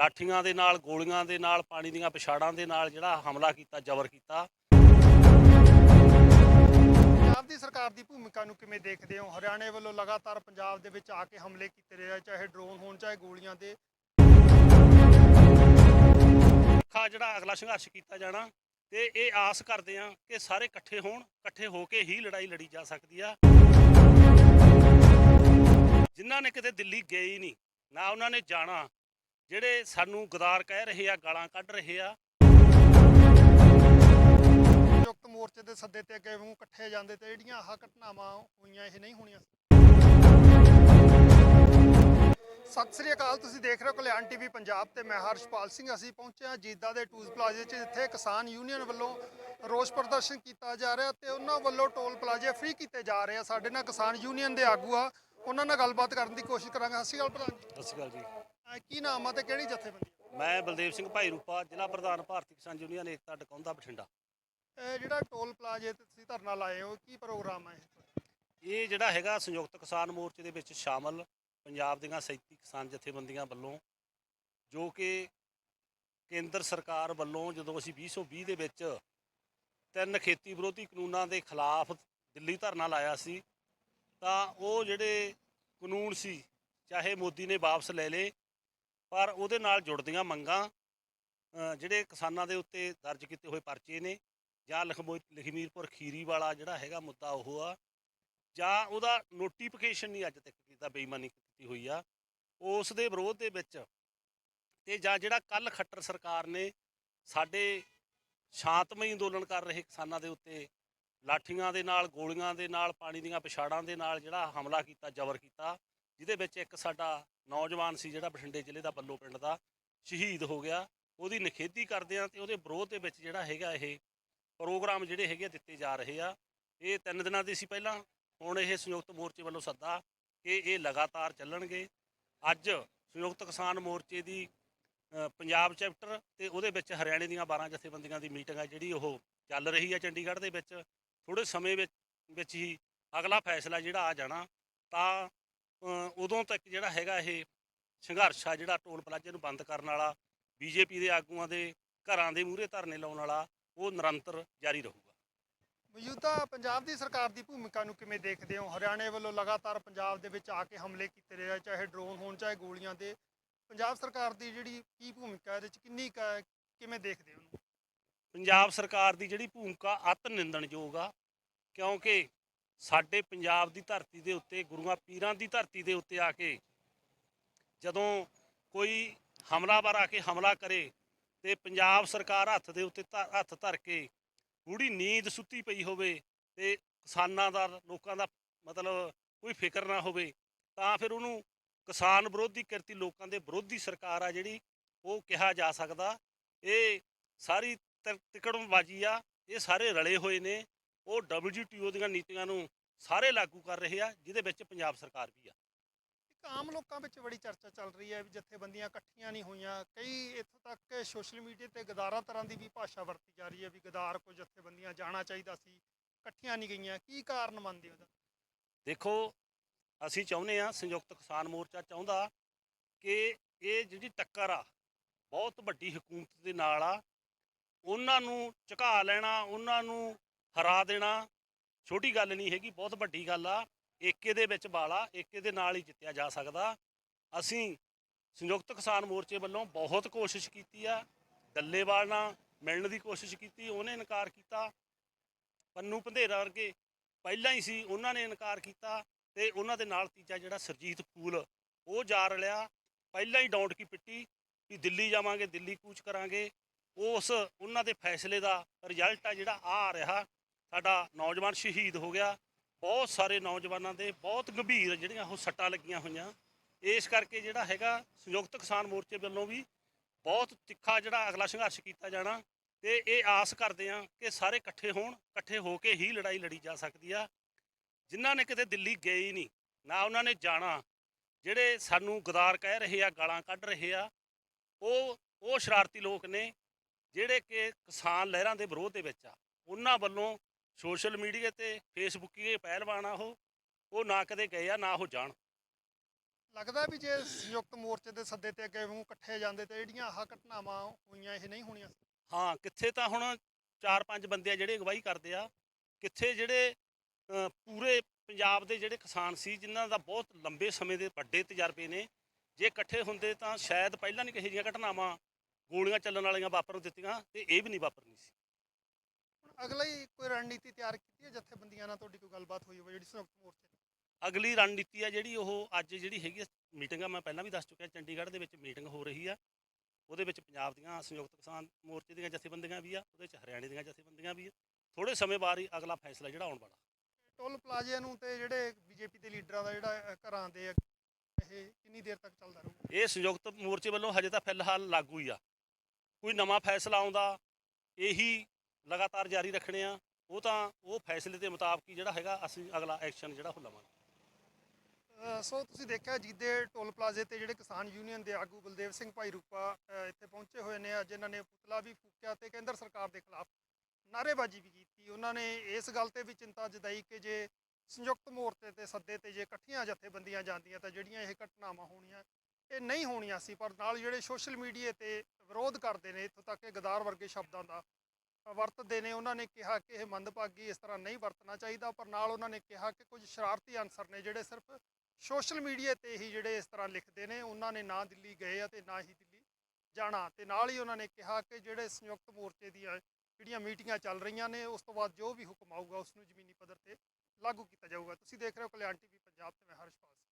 ਲਾਠੀਆਂ ਦੇ ਨਾਲ ਗੋਲੀਆਂ ਦੇ ਨਾਲ ਪਾਣੀ ਦੀਆਂ ਪਿਛਾੜਾਂ ਦੇ ਨਾਲ ਜਿਹੜਾ ਹਮਲਾ ਕੀਤਾ ਜ਼ਬਰ ਕੀਤਾ। ਪੰਜਾਬ ਦੀ ਸਰਕਾਰ ਦੀ ਭੂਮਿਕਾ ਨੂੰ ਕਿਵੇਂ ਦੇਖਦੇ ਹੋ? ਹਰਿਆਣੇ ਵੱਲੋਂ ਲਗਾਤਾਰ ਪੰਜਾਬ ਦੇ ਵਿੱਚ ਆ ਕੇ ਹਮਲੇ ਕੀਤੇ ਰਹੇ ਆ ਚਾਹੇ ਡਰੋਨ ਹੋਣ ਚਾਹੇ ਗੋਲੀਆਂ ਦੇ। ਖਾ ਜਿਹੜਾ ਅਗਲਾ ਸੰਘਰਸ਼ ਕੀਤਾ ਜਾਣਾ ਤੇ ਇਹ ਆਸ ਕਰਦੇ ਆ ਕਿ ਸਾਰੇ ਇਕੱਠੇ ਹੋਣ ਇਕੱਠੇ ਹੋ ਕੇ ਹੀ ਲੜਾਈ ਲੜੀ ਜਾ ਸਕਦੀ ਆ। ਜਿਨ੍ਹਾਂ ਨੇ ਕਿਤੇ ਦਿੱਲੀ ਗਏ ਹੀ ਨਹੀਂ ਨਾ ਉਹਨਾਂ ਨੇ ਜਾਣਾ ਜਿਹੜੇ ਸਾਨੂੰ ਗਦਾਰ ਕਹਿ ਰਹੇ ਆ ਗਾਲਾਂ ਕੱਢ ਰਹੇ ਆ। ਸੰਯੁਕਤ ਮੋਰਚੇ ਦੇ ਸੱਦੇ ਤੇ ਅੱਗੇ ਨੂੰ ਇਕੱਠੇ ਜਾਂਦੇ ਤੇ ਜਿਹੜੀਆਂ ਆਹ ਘਟਨਾਵਾਂ ਹੋਈਆਂ ਇਹ ਨਹੀਂ ਹੋਣੀਆਂ। ਸਤਿ ਸ੍ਰੀ ਅਕਾਲ ਤੁਸੀਂ ਦੇਖ ਰਹੇ ਹੋ ਕਲਿਆਣ ਟੀਵੀ ਪੰਜਾਬ ਤੇ ਮੈਂ ਹਰਸ਼ਪਾਲ ਸਿੰਘ। ਅਸੀਂ ਪਹੁੰਚੇ ਹਾਂ ਜੀਦਾ ਦੇ ਟੂਜ਼ ਪਲਾਜ਼ੇ 'ਚ ਜਿੱਥੇ ਕਿਸਾਨ ਯੂਨੀਅਨ ਵੱਲੋਂ ਰੋਸ ਪ੍ਰਦਰਸ਼ਨ ਕੀਤਾ ਜਾ ਰਿਹਾ ਤੇ ਉਹਨਾਂ ਵੱਲੋਂ ਟੋਲ ਪਲਾਜ਼ੇ ਫ੍ਰੀ ਕੀਤੇ ਜਾ ਰਹੇ ਆ। ਸਾਡੇ ਨਾਲ ਕਿਸਾਨ ਯੂਨੀਅਨ ਦੇ ਆਗੂ ਆ ਉਹਨਾਂ ਨਾਲ ਗੱਲਬਾਤ ਕਰਨ ਦੀ ਕੋਸ਼ਿਸ਼ ਕਰਾਂਗੇ। ਸਤਿ ਸ਼੍ਰੀ ਅਕਾਲ ਪ੍ਰਧਾਨ ਜੀ। ਸਤਿ ਸ਼੍ਰੀ ਅਕਾਲ ਜੀ। ਕੀ ਨਾਮ ਆ ਤੇ ਕਿਹੜੀ ਜਥੇਬੰਦੀ ਮੈਂ ਬਲਦੇਵ ਸਿੰਘ ਭਾਈ ਰੂਪਾ ਜ਼ਿਲ੍ਹਾ ਪ੍ਰਧਾਨ ਭਾਰਤੀ ਕਿਸਾਨ ਯੂਨੀਅਨ ਏਕਤਾ ਡਕੌਂਦਾ ਬਠਿੰਡਾ। ਇਹ ਜਿਹੜਾ ਟੋਲ ਪਲਾਜ਼ੇ ਤੇ ਤੁਸੀਂ ਧਰਨਾ ਲਾਏ ਹੋ ਕੀ ਪ੍ਰੋਗਰਾਮ ਹੈ ਇਹ? ਜਿਹੜਾ ਹੈਗਾ ਸੰਯੁਕਤ ਕਿਸਾਨ ਮੋਰਚੇ ਦੇ ਵਿੱਚ ਸ਼ਾਮਲ ਪੰਜਾਬ ਦੀਆਂ ਸੈਂਤੀ ਕਿਸਾਨ ਜਥੇਬੰਦੀਆਂ ਵੱਲੋਂ ਜੋ ਕਿ ਕੇਂਦਰ ਸਰਕਾਰ ਵੱਲੋਂ ਜਦੋਂ ਅਸੀਂ 2020 ਦੇ ਵਿੱਚ ਤਿੰਨ ਖੇਤੀ ਵਿਰੋਧੀ ਕਾਨੂੰਨਾਂ ਦੇ ਖਿਲਾਫ ਦਿੱਲੀ ਧਰਨਾ ਲਾਇਆ ਸੀ ਤਾਂ ਉਹ ਜਿਹੜੇ ਕਾਨੂੰਨ ਸੀ ਚਾਹੇ ਮੋਦੀ ਨੇ ਵਾਪਸ ਲੈ ਲਏ ਪਰ ਉਹਦੇ ਨਾਲ ਜੁੜਦੀਆਂ ਮੰਗਾਂ ਅ, ਜਿਹੜੇ ਕਿਸਾਨਾਂ ਦੇ ਉੱਤੇ ਦਰਜ ਕੀਤੇ ਹੋਏ ਪਰਚੇ ਨੇ ਜਾਂ ਲਖਮੋ ਲਖਮੀਰਪੁਰ ਖੀਰੀ ਵਾਲਾ ਜਿਹੜਾ ਹੈਗਾ ਮੁੱਦਾ ਉਹ ਆ ਜਾਂ ਉਹਦਾ ਨੋਟੀਫਿਕੇਸ਼ਨ ਨਹੀਂ ਅੱਜ ਤੱਕ ਕੀਤਾ ਬੇਈਮਾਨੀ ਕੀਤੀ ਹੋਈ ਆ ਉਸ ਦੇ ਵਿਰੋਧ ਦੇ ਵਿੱਚ ਤੇ ਜਾਂ ਜਿਹੜਾ ਕੱਲ ਖੱਟਰ ਸਰਕਾਰ ਨੇ ਸਾਡੇ ਸ਼ਾਂਤਮਈ ਅੰਦੋਲਨ ਕਰ ਰਹੇ ਕਿਸਾਨਾਂ ਦੇ ਉੱਤੇ ਲਾਠੀਆਂ ਦੇ ਨਾਲ ਗੋਲੀਆਂ ਦੇ ਨਾਲ ਪਾਣੀ ਦੀਆਂ ਪਿਛਾੜਾਂ ਦੇ ਨਾਲ ਜਿਹੜਾ ਹਮਲਾ ਕੀਤਾ ਜ਼ਬਰ ਕੀਤਾ ਜਿਹਦੇ ਵਿੱਚ ਇੱਕ ਸਾਡਾ ਨੌਜਵਾਨ ਸੀ ਜਿਹੜਾ ਬਠਿੰਡੇ ਜ਼ਿਲ੍ਹੇ ਦਾ ਬੱਲੋ ਪਿੰਡ ਦਾ ਸ਼ਹੀਦ ਹੋ ਗਿਆ, ਉਹਦੀ ਨਿਖੇਧੀ ਕਰਦੇ ਆ ਤੇ ਉਹਦੇ ਵਿਰੋਧ ਦੇ ਵਿੱਚ ਜਿਹੜਾ ਹੈਗਾ ਇਹ ਪ੍ਰੋਗਰਾਮ ਜਿਹੜੇ ਹੈਗੇ ਆ ਦਿੱਤੇ ਜਾ ਰਹੇ ਆ। ਇਹ ਤਿੰਨ ਦਿਨਾਂ ਦੇ ਸੀ ਪਹਿਲਾਂ, ਹੁਣ ਇਹ ਸੰਯੁਕਤ ਮੋਰਚੇ ਵੱਲੋਂ ਸੱਦਾ ਕਿ ਇਹ ਲਗਾਤਾਰ ਚੱਲਣਗੇ। ਅੱਜ ਸੰਯੁਕਤ ਕਿਸਾਨ ਮੋਰਚੇ ਦੀ ਪੰਜਾਬ ਚੈਪਟਰ ਤੇ ਉਹਦੇ ਵਿੱਚ ਹਰਿਆਣੇ ਦੀਆਂ 12 ਜਥੇਬੰਦੀਆਂ ਦੀ ਮੀਟਿੰਗ ਆ ਜਿਹੜੀ ਉਹ ਚੱਲ ਰਹੀ ਆ ਚੰਡੀਗੜ੍ਹ ਦੇ ਵਿੱਚ। ਥੋੜੇ ਸਮੇਂ ਵਿੱਚ ਵਿੱਚ ਹੀ ਅਗਲਾ ਫੈਸਲਾ ਜਿਹੜਾ ਆ ਜਾਣਾ, ਤਾਂ ਉਦੋਂ ਤੱਕ ਜਿਹੜਾ ਹੈਗਾ ਇਹ ਸੰਘਰਸ਼ ਆ ਜਿਹੜਾ ਟੋਲ ਪਲਾਜ਼ੇ ਨੂੰ ਬੰਦ ਕਰਨ ਵਾਲਾ ਬੀਜੇਪੀ ਦੇ ਆਗੂਆਂ ਦੇ ਘਰਾਂ ਦੇ ਮੂਹਰੇ ਧਰਨੇ ਲਾਉਣ ਵਾਲਾ ਉਹ ਨਿਰੰਤਰ ਜਾਰੀ ਰਹੂਗਾ। ਮੌਜੂਦਾ ਪੰਜਾਬ ਦੀ ਸਰਕਾਰ ਦੀ ਭੂਮਿਕਾ ਨੂੰ ਕਿਵੇਂ ਦੇਖਦੇ ਹੋ? ਹਰਿਆਣੇ ਵੱਲੋਂ ਲਗਾਤਾਰ ਪੰਜਾਬ ਦੇ ਵਿੱਚ ਆ ਕੇ ਹਮਲੇ ਕੀਤੇ ਰਹੇ ਆ ਚਾਹੇ ਡਰੋਨ ਹੋਣ ਚਾਹੇ ਗੋਲੀਆਂ ਦੇ। ਪੰਜਾਬ ਸਰਕਾਰ ਦੀ ਜਿਹੜੀ ਕੀ ਭੂਮਿਕਾ ਇਹਦੇ ਚ ਕਿੰਨੀ ਕਿਵੇਂ ਦੇਖਦੇ ਹੋ? ਪੰਜਾਬ ਸਰਕਾਰ ਦੀ ਜਿਹੜੀ ਭੂਮਿਕਾ ਅਤ ਨਿੰਦਣਯੋਗ ਆ ਕਿਉਂਕਿ ਸਾਡੇ ਪੰਜਾਬ ਦੀ ਧਰਤੀ ਦੇ ਉੱਤੇ, ਗੁਰੂਆਂ ਪੀਰਾਂ ਦੀ ਧਰਤੀ ਦੇ ਉੱਤੇ ਆ ਕੇ ਜਦੋਂ ਕੋਈ ਹਮਲਾਵਰ ਆ ਕੇ ਹਮਲਾ ਕਰੇ ਤੇ ਪੰਜਾਬ ਸਰਕਾਰ ਹੱਥ ਦੇ ਉੱਤੇ ਧਰ- ਹੱਥ ਧਰ ਕੇ ਗੂੜੀ ਨੀਂਦ ਸੁੱਤੀ ਪਈ ਹੋਵੇ ਤੇ ਕਿਸਾਨਾਂ ਦਾ, ਲੋਕਾਂ ਦਾ ਮਤਲਬ ਕੋਈ ਫਿਕਰ ਨਾ ਹੋਵੇ, ਤਾਂ ਫਿਰ ਉਹਨੂੰ ਕਿਸਾਨ ਵਿਰੋਧੀ ਕਿਰਤੀ ਲੋਕਾਂ ਦੇ ਵਿਰੋਧੀ ਸਰਕਾਰ ਆ ਜਿਹੜੀ ਉਹ ਕਿਹਾ ਜਾ ਸਕਦਾ। ਇਹ ਸਾਰੀ ਤਿ- ਤਿਕੜਮਬਾਜ਼ੀ ਆ, ਇਹ ਸਾਰੇ ਰਲੇ ਹੋਏ ਨੇ। ਉਹ WTO ਦੀਆਂ ਨੀਤੀਆਂ ਨੂੰ ਸਾਰੇ ਲਾਗੂ ਕਰ ਰਹੇ ਆ ਜਿਹਦੇ ਵਿੱਚ ਪੰਜਾਬ ਸਰਕਾਰ ਵੀ ਆ। ਇੱਕ ਆਮ ਲੋਕਾਂ ਵਿੱਚ ਬੜੀ ਚਰਚਾ ਚੱਲ ਰਹੀ ਹੈ ਵੀ ਜਥੇਬੰਦੀਆਂ ਇਕੱਠੀਆਂ ਨਹੀਂ ਹੋਈਆਂ। ਕਈ ਇੱਥੋਂ ਤੱਕ ਕਿ ਸੋਸ਼ਲ ਮੀਡੀਆ ਤੇ ਗਦਾਰਾਂ ਤਰ੍ਹਾਂ ਦੀ ਵੀ ਭਾਸ਼ਾ ਵਰਤੀ ਜਾ ਰਹੀ ਹੈ ਵੀ ਗਦਾਰ ਕੋ ਜਥੇਬੰਦੀਆਂ ਜਾਣਾ ਚਾਹੀਦਾ ਸੀ ਇਕੱਠੀਆਂ ਨਹੀਂ ਗਈਆਂ। ਕੀ ਕਾਰਨ ਮੰਨਦੇ ਹੋ ਉਹਦਾ ਦੇਖੋ ਅਸੀਂ ਚਾਹੁੰਦੇ ਆ ਸੰਯੁਕਤ ਕਿਸਾਨ ਮੋਰਚਾ ਚਾਹੁੰਦਾ ਕਿ ਇਹ ਜਿਹੜੀ ਟੱਕਰ ਆ ਬਹੁਤ ਵੱਡੀ ਹਕੂਮਤ ਦੇ ਨਾਲ ਆ ਉਹਨਾਂ ਨੂੰ ਝੁਕਾ ਲੈਣਾ ਉਹਨਾਂ ਨੂੰ ਹਰਾ ਦੇਣਾ। ਛੋਟੀ ਗੱਲ ਨਹੀਂ ਹੈਗੀ, ਬਹੁਤ ਵੱਡੀ ਗੱਲ ਆ। ਏਕੇ ਦੇ ਵਿੱਚ ਬਾਲਾ ਏਕੇ ਦੇ ਨਾਲ ਹੀ ਜਿੱਤਿਆ ਜਾ ਸਕਦਾ। ਅਸੀਂ ਸੰਯੁਕਤ ਕਿਸਾਨ ਮੋਰਚੇ ਵੱਲੋਂ ਬਹੁਤ ਕੋਸ਼ਿਸ਼ ਕੀਤੀ ਆ, ਡੱਲੇਵਾਲ ਨਾਲ ਮਿਲਣ ਦੀ ਕੋਸ਼ਿਸ਼ ਕੀਤੀ, ਉਹਨੇ ਇਨਕਾਰ ਕੀਤਾ। ਪੰਨੂ ਪੰਧੇਰਾ ਵਰਗੇ ਪਹਿਲਾਂ ਹੀ ਸੀ, ਉਹਨਾਂ ਨੇ ਇਨਕਾਰ ਕੀਤਾ ਤੇ ਉਹਨਾਂ ਦੇ ਨਾਲ ਤੀਜਾ ਜਿਹੜਾ ਸਰਜੀਤ ਕੂਲ, ਉਹ ਜਾ ਰਲਿਆ। ਪਹਿਲਾਂ ਹੀ ਡੌਂਟ ਕੀ ਪਿੱਟੀ ਵੀ ਦਿੱਲੀ ਜਾਵਾਂਗੇ, ਦਿੱਲੀ ਕੂਚ ਕਰਾਂਗੇ। ਉਸ, ਉਹਨਾਂ ਦੇ ਫੈਸਲੇ ਦਾ ਰਿਜ਼ਲਟ ਆ ਜਿਹੜਾ ਆ ਆ ਰਿਹਾ। ਸਾਡਾ ਨੌਜਵਾਨ ਸ਼ਹੀਦ ਹੋ ਗਿਆ। ਬਹੁਤ ਸਾਰੇ ਨੌਜਵਾਨਾਂ ਦੇ ਬਹੁਤ ਗੰਭੀਰ ਜਿਹੜੀਆਂ ਉਹ ਸੱਟਾਂ ਲੱਗੀਆਂ ਹੋਈਆਂ। ਇਸ ਕਰਕੇ ਜਿਹੜਾ ਹੈਗਾ ਸੰਯੁਕਤ ਕਿਸਾਨ ਮੋਰਚੇ ਵੱਲੋਂ ਵੀ ਬਹੁਤ ਤਿੱਖਾ ਜਿਹੜਾ ਅਗਲਾ ਸੰਘਰਸ਼ ਕੀਤਾ ਜਾਣਾ ਤੇ ਇਹ ਆਸ ਕਰਦੇ ਆ ਕਿ ਸਾਰੇ ਇਕੱਠੇ ਹੋਣ, ਇਕੱਠੇ ਹੋ ਕੇ ਹੀ ਲੜਾਈ ਲੜੀ ਜਾ ਸਕਦੀ ਆ। ਜਿਨ੍ਹਾਂ ਨੇ ਕਿਤੇ ਦਿੱਲੀ ਗਏ ਹੀ ਨਹੀਂ, ਨਾ ਉਹਨਾਂ ਨੇ ਜਾਣਾ। ਜਿਹੜੇ ਸਾਨੂੰ ਗਦਾਰ ਕਹਿ ਰਹੇ ਆ, ਗਾਲਾਂ ਕੱਢ ਰਹੇ ਆ, ਉਹ ਉਹ ਸ਼ਰਾਰਤੀ ਲੋਕ ਨੇ ਜਿਹੜੇ ਕਿ ਕਿਸਾਨ ਲਹਿਰਾਂ ਦੇ ਵਿਰੋਧ ਦੇ ਵਿੱਚ ਆ। ਉਹਨਾਂ ਵੱਲੋਂ ਸੋਸ਼ਲ ਮੀਡੀਆ ਤੇ ਫੇਸਬੁੱਕੀ ਇਹ ਪਹਿਲਵਾਨ ਆ ਉਹ ਉਹ ਨਾ ਕਦੇ ਗਏ ਆ ਨਾ ਉਹ ਜਾਣ ਲੱਗਦਾ ਵੀ ਜੇ ਸੰਯੁਕਤ ਮੋਰਚੇ ਦੇ ਸੱਦੇ ਤੇ ਅੱਗੇ ਨੂੰ ਇਕੱਠੇ ਜਾਂਦੇ ਤੇ ਜਿਹੜੀਆਂ ਆਹ ਘਟਨਾਵਾਂ ਹੋਈਆਂ ਇਹ ਨਹੀਂ ਹੋਣੀਆਂ। ਹਾਂ ਕਿੱਥੇ ਤਾਂ ਹੁਣ ਚਾਰ ਪੰਜ ਬੰਦੇ ਆ ਜਿਹੜੇ ਅਗਵਾਈ ਕਰਦੇ ਆ ਕਿੱਥੇ ਜਿਹੜੇ ਪੂਰੇ ਪੰਜਾਬ ਦੇ ਜਿਹੜੇ ਕਿਸਾਨ ਸੀ ਜਿਨ੍ਹਾਂ ਦਾ ਬਹੁਤ ਲੰਬੇ ਸਮੇਂ ਦੇ ਵੱਡੇ ਤਜਰਬੇ ਨੇ ਜੇ ਇਕੱਠੇ ਹੁੰਦੇ ਤਾਂ ਸ਼ਾਇਦ ਪਹਿਲਾਂ ਨਹੀਂ ਕਿਸੇ ਦੀਆਂ ਘਟਨਾਵਾਂ ਗੋਲੀਆਂ ਚੱਲਣ ਵਾਲੀਆਂ ਵਾਪਰਨ ਦਿੱਤੀਆਂ ਤੇ ਇਹ ਵੀ ਨਹੀਂ ਵਾਪਰਨੀ ਸੀ ਅਗਲਾ ਹੀ ਕੋਈ ਰਣਨੀਤੀ ਤਿਆਰ ਕੀਤੀ ਹੈ? ਜਥੇਬੰਦੀਆਂ ਨਾਲ ਤੁਹਾਡੀ ਕੋਈ ਗੱਲਬਾਤ ਹੋਈ ਹੋਵੇ ਜਿਹੜੀ ਸੰਯੁਕਤ ਮੋਰਚੇ? ਅਗਲੀ ਰਣਨੀਤੀ ਆ ਜਿਹੜੀ ਉਹ ਅੱਜ ਜਿਹੜੀ ਹੈਗੀ ਮੀਟਿੰਗ ਆ ਮੈਂ ਪਹਿਲਾਂ ਵੀ ਦੱਸ ਚੁੱਕਿਆ ਚੰਡੀਗੜ੍ਹ ਦੇ ਵਿੱਚ ਮੀਟਿੰਗ ਹੋ ਰਹੀ ਆ। ਉਹਦੇ ਵਿੱਚ ਪੰਜਾਬ ਦੀਆਂ ਸੰਯੁਕਤ ਕਿਸਾਨ ਮੋਰਚੇ ਦੀਆਂ ਜਥੇਬੰਦੀਆਂ ਵੀ ਆ ਉਹਦੇ ਵਿੱਚ ਹਰਿਆਣੇ ਦੀਆਂ ਜਥੇਬੰਦੀਆਂ ਵੀ ਆ। ਥੋੜੇ ਸਮੇਂ ਬਾਅਦ ਹੀ ਅਗਲਾ ਫੈਸਲਾ ਜਿਹੜਾ ਆਉਣ ਵਾਲਾ। ਟੋਲ ਪਲਾਜ਼ੇ ਨੂੰ ਤੇ ਜਿਹੜੇ ਬੀਜੇਪੀ ਦੇ ਲੀਡਰਾਂ ਦਾ ਜਿਹੜਾ ਘਰਾਂ ਦੇ ਇਹ ਕਿੰਨੀ ਦੇਰ ਤੱਕ ਚੱਲਦਾ ਰਹੂਗਾ? ਇਹ ਸੰਯੁਕਤ ਮੋਰਚੇ ਵੱਲੋਂ ਹਜੇ ਤਾਂ ਫਿਲਹਾਲ ਲਾਗੂ ਹੀ ਆ। ਕੋਈ ਨਵਾਂ ਫੈਸਲਾ ਆਉਂਦਾ ਇਹੀ ਲਗਾਤਾਰ ਜਾਰੀ ਰੱਖਣੇ ਆ, ਉਹ ਤਾਂ ਉਹ ਫੈਸਲੇ ਦੇ ਮੁਤਾਬਕ ਹੀ ਜਿਹੜਾ ਹੈਗਾ ਅਸੀਂ ਅਗਲਾ ਐਕਸ਼ਨ ਜਿਹੜਾ ਉਹ ਲਵਾਂਗੇ। ਸੋ ਤੁਸੀਂ ਦੇਖਿਆ ਜੀਦੇ ਟੋਲ ਪਲਾਜ਼ੇ ਤੇ ਜਿਹੜੇ ਕਿਸਾਨ ਯੂਨੀਅਨ ਦੇ ਆਗੂ ਬਲਦੇਵ ਸਿੰਘ ਭਾਈ ਰੂਪਾ ਇੱਥੇ ਪਹੁੰਚੇ ਹੋਏ ਨੇ। ਅੱਜ ਇਹਨਾਂ ਨੇ ਪੁਤਲਾ ਵੀ ਫੂਕਿਆ ਤੇ ਕੇਂਦਰ ਸਰਕਾਰ ਦੇ ਖਿਲਾਫ ਨਾਅਰੇਬਾਜ਼ੀ ਵੀ ਕੀਤੀ। ਉਹਨਾਂ ਨੇ ਇਸ ਗੱਲ ਤੇ ਵੀ ਚਿੰਤਾ ਜਤਾਈ ਕਿ ਜੇ ਸੰਯੁਕਤ ਮੋਰਚੇ ਤੇ ਸੱਦੇ ਤੇ ਜੇ ਇਕੱਠੀਆਂ ਜਥੇਬੰਦੀਆਂ ਜਾਂਦੀਆਂ ਤਾਂ ਜਿਹੜੀਆਂ ਇਹ ਘਟਨਾਵਾਂ ਹੋਣੀਆਂ, ਇਹ ਨਹੀਂ ਹੋਣੀਆਂ ਸੀ। ਪਰ ਨਾਲ ਜਿਹੜੇ ਸੋਸ਼ਲ ਮੀਡੀਆ ਤੇ ਵਿਰੋਧ ਕਰਦੇ ਨੇ, ਇੱਥੋਂ ਤੱਕ ਕਿ ਗਦਾਰ ਵਰਗੇ ਸ਼ਬਦਾਂ ਦਾ ਵਰਤਦੇ ਨੇ, ਉਹਨਾਂ ਨੇ ਕਿਹਾ ਕਿ ਇਹ ਮੰਦਭਾਗੀ ਇਸ ਤਰ੍ਹਾਂ ਨਹੀਂ ਵਰਤਣਾ ਚਾਹੀਦਾ, ਪਰ ਨਾਲ ਉਹਨਾਂ ਨੇ ਕਿਹਾ ਕਿ ਕੁਝ ਸ਼ਰਾਰਤੀ ਅਨਸਰ ਨੇ ਜਿਹੜੇ ਸਿਰਫ ਸੋਸ਼ਲ ਮੀਡੀਆ ਤੇ ਹੀ ਜਿਹੜੇ ਇਸ ਤਰ੍ਹਾਂ ਲਿਖਦੇ ਨੇ, ਉਹਨਾਂ ਨੇ ਨਾ ਦਿੱਲੀ ਗਏ ਅਤੇ ਨਾ ਹੀ ਦਿੱਲੀ ਜਾਣਾ। ਤੇ ਨਾਲ ਹੀ ਉਹਨਾਂ ਨੇ ਕਿਹਾ ਕਿ ਜਿਹੜੇ ਸੰਯੁਕਤ ਮੋਰਚੇ ਦੀਆਂ ਜਿਹੜੀਆਂ ਮੀਟਿੰਗਾਂ ਚੱਲ ਰਹੀਆਂ ਨੇ, ਉਸ ਤੋਂ ਬਾਅਦ ਜੋ ਵੀ ਹੁਕਮ ਆਊਗਾ ਉਸ ਨੂੰ ਜ਼ਮੀਨੀ ਪੱਧਰ ਤੇ ਲਾਗੂ ਕੀਤਾ ਜਾਊਗਾ। ਤੁਸੀਂ ਦੇਖ ਰਹੇ ਹੋ ਕਲਿਆਣ ਟੀਵੀ ਪੰਜਾਬ ਤੇ, ਮੈਂ ਹਰਸ਼ਪਾਲ ਸਿੰਘ।